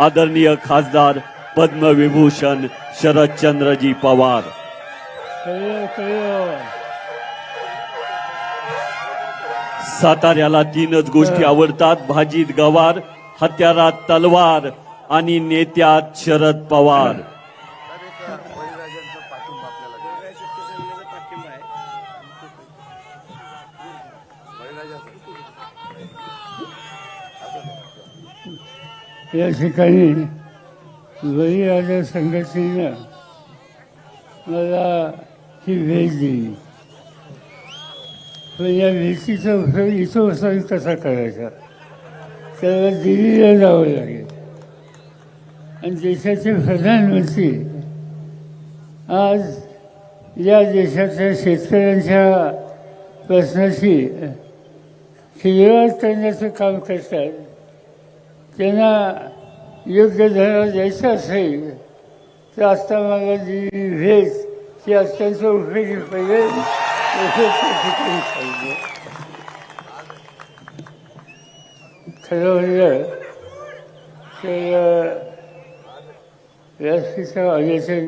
आदरणीय खासदार पद्मविभूषण शरदचंद्रजी पवार. साताऱ्याला तीनच गोष्टी आवडतात. भाजीत गवार हत्यारात तलवार आणि नेत्यात शरद पवार. या ठिकाणी बळीराजा संघटनेनं मला ही भेट दिली. पण या भेटीचा उपयोग इथं बसून कसा करायचा. त्याला दिल्लीला जावं लागेल. आणि देशाचे प्रधानमंत्री आज या देशाच्या शेतकऱ्यांच्या प्रश्नाशी हिरवत करण्याचं काम करतात. त्यांना योग्य धडा द्यायचा असेल तर आता मला जी भेट ती अत्यंत उपयोगी पडेल पाहिजे. खरं म्हणलं तर व्यासपीठावर आल्याच्या